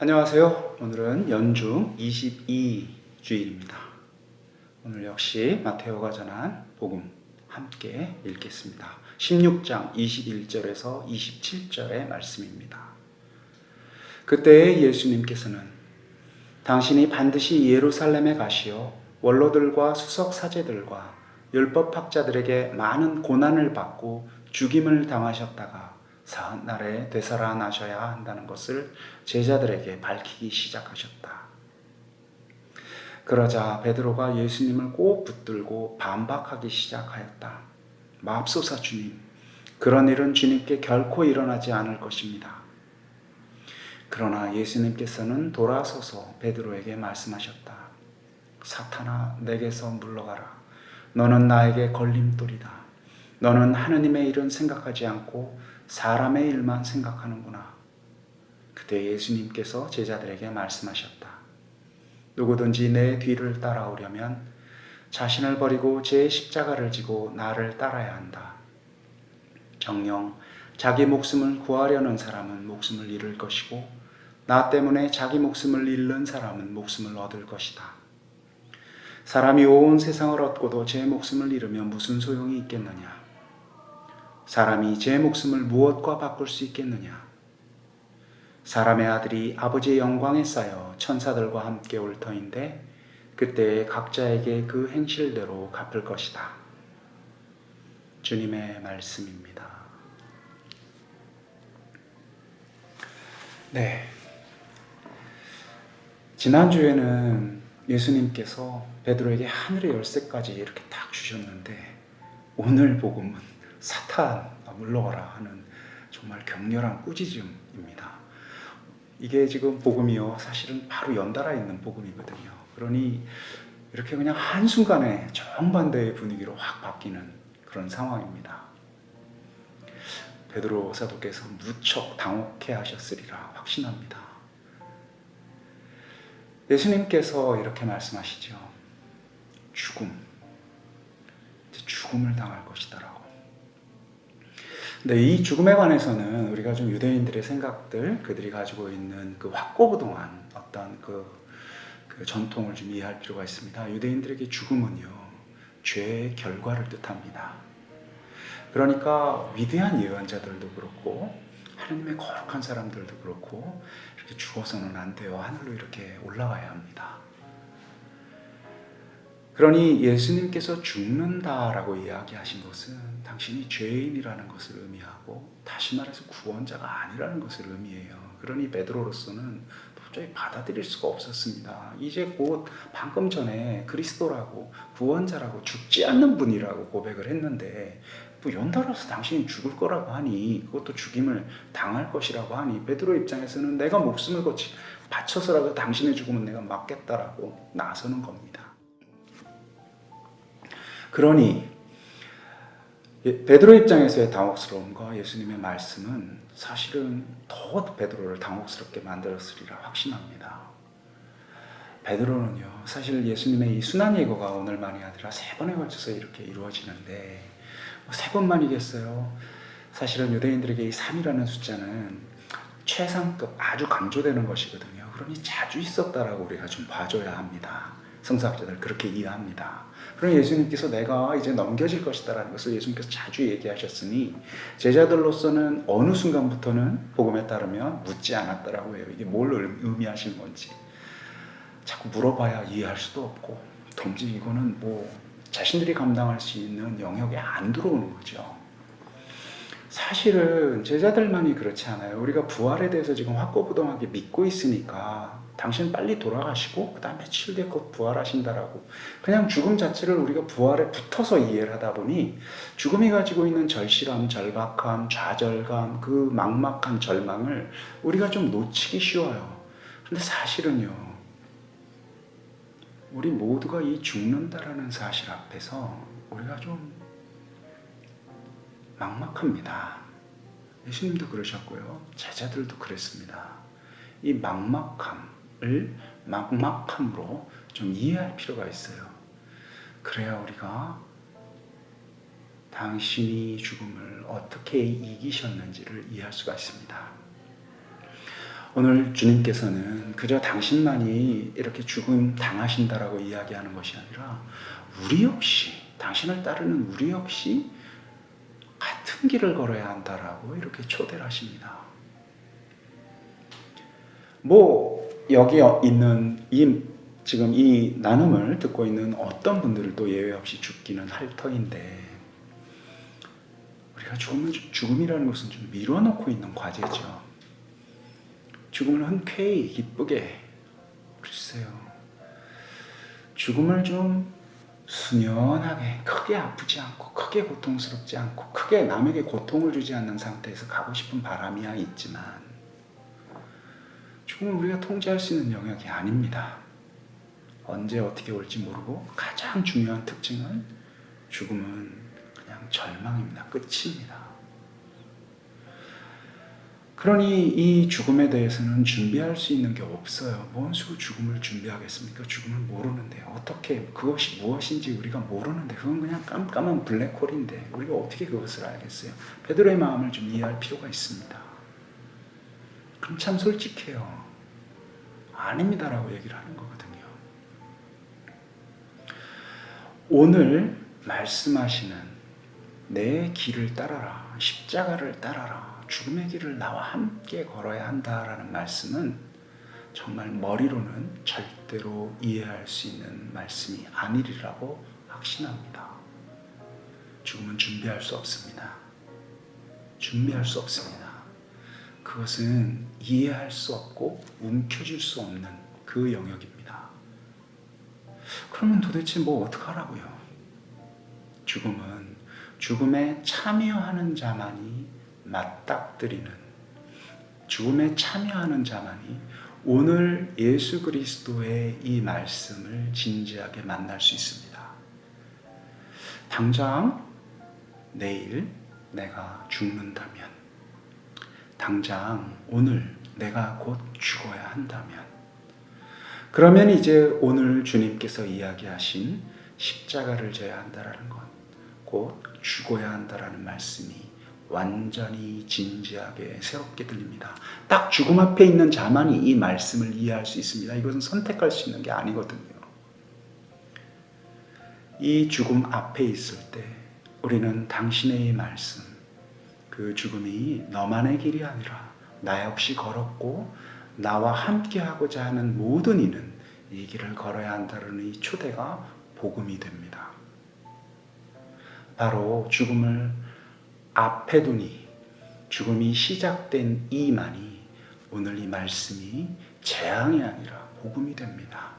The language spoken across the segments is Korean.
안녕하세요. 오늘은 연중 22주일입니다. 오늘 역시 마테오가 전한 복음 함께 읽겠습니다. 16장 21절에서 27절의 말씀입니다. 그때 예수님께서는 당신이 반드시 예루살렘에 가시어 원로들과 수석 사제들과 율법학자들에게 많은 고난을 받고 죽임을 당하셨다가 사흘 날에 되살아나셔야 한다는 것을 제자들에게 밝히기 시작하셨다. 그러자 베드로가 예수님을 꼭 붙들고 반박하기 시작하였다. 맙소사 주님, 그런 일은 주님께 결코 일어나지 않을 것입니다. 그러나 예수님께서는 돌아서서 베드로에게 말씀하셨다. 사탄아, 내게서 물러가라. 너는 나에게 걸림돌이다. 너는 하느님의 일은 생각하지 않고 사람의 일만 생각하는구나. 그때 예수님께서 제자들에게 말씀하셨다. 누구든지 내 뒤를 따라오려면 자신을 버리고 제 십자가를 지고 나를 따라야 한다. 정령 자기 목숨을 구하려는 사람은 목숨을 잃을 것이고 나 때문에 자기 목숨을 잃는 사람은 목숨을 얻을 것이다. 사람이 온 세상을 얻고도 제 목숨을 잃으면 무슨 소용이 있겠느냐? 사람이 제 목숨을 무엇과 바꿀 수 있겠느냐? 사람의 아들이 아버지의 영광에 쌓여 천사들과 함께 올 터인데 그때 각자에게 그 행실대로 갚을 것이다. 주님의 말씀입니다. 네. 지난주에는 예수님께서 베드로에게 하늘의 열쇠까지 이렇게 딱 주셨는데 오늘 복음은 사탄 물러가라 하는 정말 격렬한 꾸짖음입니다. 이게 지금 복음이요 사실은 바로 연달아 있는 복음이거든요. 그러니 이렇게 그냥 한순간에 정반대의 분위기로 확 바뀌는 그런 상황입니다. 베드로 사도께서 무척 당혹해 하셨으리라 확신합니다. 예수님께서 이렇게 말씀하시죠. 죽음. 죽음을 당할 것이다라고. 근데 이 죽음에 관해서는 우리가 좀 유대인들의 생각들, 그들이 가지고 있는 그 확고부동한 어떤 그, 그 전통을 좀 이해할 필요가 있습니다. 유대인들에게 죽음은요, 죄의 결과를 뜻합니다. 그러니까 위대한 예언자들도 그렇고, 하나님의 거룩한 사람들도 그렇고, 이렇게 죽어서는 안 돼요. 하늘로 이렇게 올라가야 합니다. 그러니 예수님께서 죽는다라고 이야기하신 것은 당신이 죄인이라는 것을 의미하고 다시 말해서 구원자가 아니라는 것을 의미해요. 그러니 베드로로서는 도저히 받아들일 수가 없었습니다. 이제 곧 방금 전에 그리스도라고 구원자라고 죽지 않는 분이라고 고백을 했는데 뭐 연달아서 당신이 죽을 거라고 하니 그것도 죽임을 당할 것이라고 하니 베드로 입장에서는 내가 목숨을 바쳐서라도 당신의 죽음은 내가 막겠다라고 나서는 겁니다. 그러니 베드로 입장에서의 당혹스러움과 예수님의 말씀은 사실은 더 베드로를 당혹스럽게 만들었으리라 확신합니다. 베드로는요, 사실 예수님의 이 순환 예고가 오늘만이 아니라 세 번에 걸쳐서 이렇게 이루어지는데 뭐 세 번만이겠어요. 사실은 유대인들에게 이 3이라는 숫자는 최상급 아주 강조되는 것이거든요. 그러니 자주 있었다라고 우리가 좀 봐줘야 합니다. 성사학자들 그렇게 이해합니다. 그럼 예수님께서 내가 이제 넘겨질 것이다라는 것을 예수님께서 자주 얘기하셨으니 제자들로서는 어느 순간부터는 복음에 따르면 묻지 않았다라고 해요. 이게 뭘 의미하시는 건지 자꾸 물어봐야 이해할 수도 없고 도무지 이거는 뭐 자신들이 감당할 수 있는 영역에 안 들어오는 거죠. 사실은 제자들만이 그렇지 않아요. 우리가 부활에 대해서 지금 확고부동하게 믿고 있으니까 당신 빨리 돌아가시고 그 다음에 며칠 뒤에 곧 부활하신다라고 그냥 죽음 자체를 우리가 부활에 붙어서 이해를 하다 보니 죽음이 가지고 있는 절실함, 절박함, 좌절감, 그 막막한 절망을 우리가 좀 놓치기 쉬워요. 근데 사실은요. 우리 모두가 이 죽는다라는 사실 앞에서 우리가 좀 막막합니다. 예수님도 그러셨고요. 제자들도 그랬습니다. 이 막막함을 막막함으로 좀 이해할 필요가 있어요. 그래야 우리가 당신이 죽음을 어떻게 이기셨는지를 이해할 수가 있습니다. 오늘 주님께서는 그저 당신만이 이렇게 죽음 당하신다라고 이야기하는 것이 아니라 우리 역시 당신을 따르는 우리 역시 같은 길을 걸어야 한다라고 이렇게 초대를 하십니다. 뭐 여기 있는 이 지금 이 나눔을 듣고 있는 어떤 분들도 예외 없이 죽기는 할 터인데 우리가 죽으면 죽음이라는 것은 좀 미뤄놓고 있는 과제죠. 죽음을 흔쾌히 기쁘게 글쎄요. 죽음을 좀 순연하게 크게 아프지 않고 크게 고통스럽지 않고 크게 남에게 고통을 주지 않는 상태에서 가고 싶은 바람이야 있지만 죽음은 우리가 통제할 수 있는 영역이 아닙니다. 언제 어떻게 올지 모르고 가장 중요한 특징은 죽음은 그냥 절망입니다. 끝입니다. 그러니 이 죽음에 대해서는 준비할 수 있는 게 없어요. 뭔 수로 죽음을 준비하겠습니까? 죽음을 모르는데 어떻게 그것이 무엇인지 우리가 모르는데 그건 그냥 깜깜한 블랙홀인데 우리가 어떻게 그것을 알겠어요? 베드로의 마음을 좀 이해할 필요가 있습니다. 그럼 참 솔직해요. 아닙니다라고 얘기를 하는 거거든요. 오늘 말씀하시는 내 길을 따라라. 십자가를 따라라. 죽음의 길을 나와 함께 걸어야 한다라는 말씀은 정말 머리로는 절대로 이해할 수 있는 말씀이 아니리라고 확신합니다. 죽음은 준비할 수 없습니다. 준비할 수 없습니다. 그것은 이해할 수 없고 움켜쥘 수 없는 그 영역입니다. 그러면 도대체 뭐 어떡하라고요? 죽음은 죽음에 참여하는 자만이 맞닥뜨리는 죽음에 참여하는 자만이 오늘 예수 그리스도의 이 말씀을 진지하게 만날 수 있습니다. 당장 내일 내가 죽는다면, 당장 오늘 내가 곧 죽어야 한다면, 그러면 이제 오늘 주님께서 이야기하신 십자가를 져야 한다라는 것, 곧 죽어야 한다라는 말씀이 완전히 진지하게 새롭게 들립니다. 딱 죽음 앞에 있는 자만이 이 말씀을 이해할 수 있습니다. 이것은 선택할 수 있는 게 아니거든요. 이 죽음 앞에 있을 때 우리는 당신의 이 말씀, 그 죽음이 너만의 길이 아니라 나 역시 걸었고 나와 함께 하고자 하는 모든 이는 이 길을 걸어야 한다는 이 초대가 복음이 됩니다. 바로 죽음을 앞에 두니 죽음이 시작된 이만이 오늘 이 말씀이 재앙이 아니라 복음이 됩니다.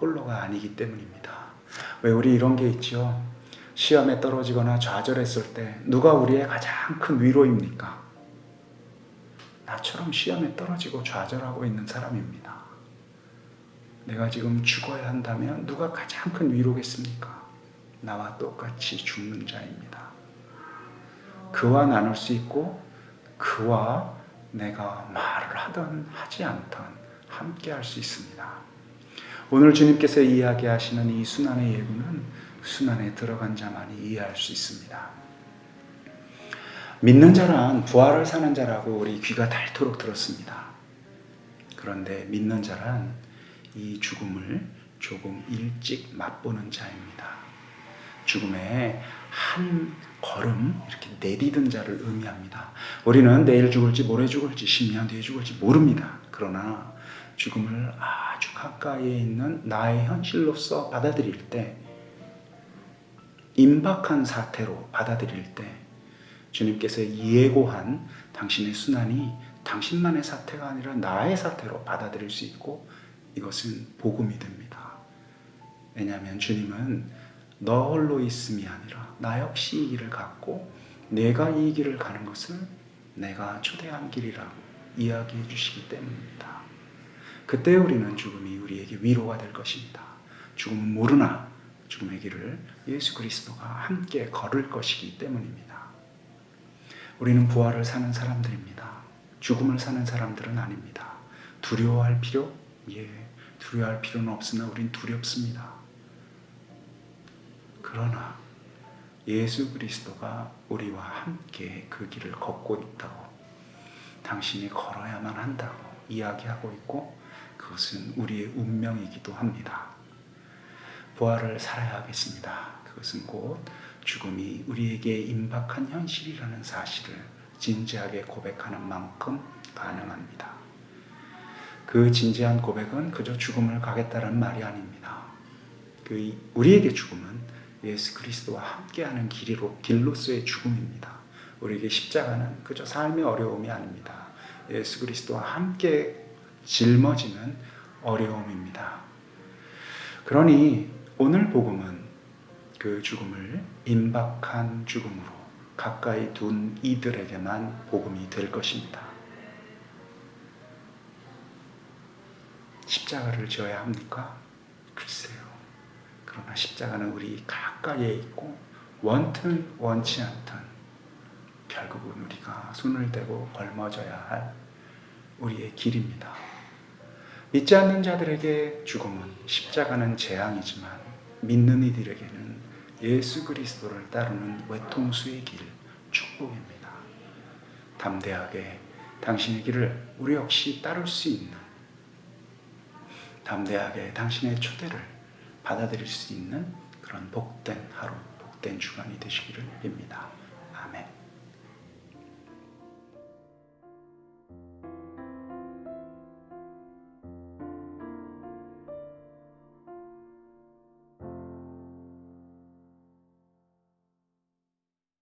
홀로가 아니기 때문입니다. 왜 우리 이런 게 있죠? 시험에 떨어지거나 좌절했을 때 누가 우리의 가장 큰 위로입니까? 나처럼 시험에 떨어지고 좌절하고 있는 사람입니다. 내가 지금 죽어야 한다면 누가 가장 큰 위로겠습니까? 나와 똑같이 죽는 자입니다. 그와 나눌 수 있고 그와 내가 말을 하든 하지 않든 함께 할 수 있습니다. 오늘 주님께서 이야기하시는 이 순환의 예고는 순환에 들어간 자만이 이해할 수 있습니다. 믿는 자란 부활을 사는 자라고 우리 귀가 닳도록 들었습니다. 그런데 믿는 자란 이 죽음을 조금 일찍 맛보는 자입니다. 죽음의 한 걸음 이렇게 내디든 자를 의미합니다. 우리는 내일 죽을지 모레 죽을지 10년 뒤에 죽을지 모릅니다. 그러나 죽음을 아주 가까이에 있는 나의 현실로서 받아들일 때 임박한 사태로 받아들일 때 주님께서 예고한 당신의 순환이 당신만의 사태가 아니라 나의 사태로 받아들일 수 있고 이것은 복음이 됩니다. 왜냐하면 주님은 너 홀로 있음이 아니라 나 역시 이 길을 갖고 내가 이 길을 가는 것을 내가 초대한 길이라고 이야기해 주시기 때문입니다. 그때 우리는 죽음이 우리에게 위로가 될 것입니다. 죽음은 모르나 죽음의 길을 예수 그리스도가 함께 걸을 것이기 때문입니다. 우리는 부활을 사는 사람들입니다. 죽음을 사는 사람들은 아닙니다. 두려워할 필요? 예, 두려워할 필요는 없으나 우린 두렵습니다. 그러나 예수 그리스도가 우리와 함께 그 길을 걷고 있다고 당신이 걸어야만 한다고 이야기하고 있고 그것은 우리의 운명이기도 합니다. 부활을 살아야 하겠습니다. 그것은 곧 죽음이 우리에게 임박한 현실이라는 사실을 진지하게 고백하는 만큼 가능합니다. 그 진지한 고백은 그저 죽음을 가겠다는 말이 아닙니다. 그 우리에게 죽음은 예수 그리스도와 함께하는 길이로 길로서의 죽음입니다. 우리에게 십자가는 그저 삶의 어려움이 아닙니다. 예수 그리스도와 함께 짊어지는 어려움입니다. 그러니 오늘 복음은 그 죽음을 임박한 죽음으로 가까이 둔 이들에게만 복음이 될 것입니다. 십자가를 지어야 합니까? 글쎄요. 그러나 십자가는 우리 가까이에 있고 원튼 원치 않든 결국은 우리가 손을 대고 걸머져야 할 우리의 길입니다. 믿지 않는 자들에게 죽음은 십자가는 재앙이지만 믿는 이들에게는 예수 그리스도를 따르는 외통수의 길, 축복입니다. 담대하게 당신의 길을 우리 역시 따를 수 있는 담대하게 당신의 초대를 받아들일 수 있는 그런 복된 하루, 복된 주간이 되시기를 빕니다.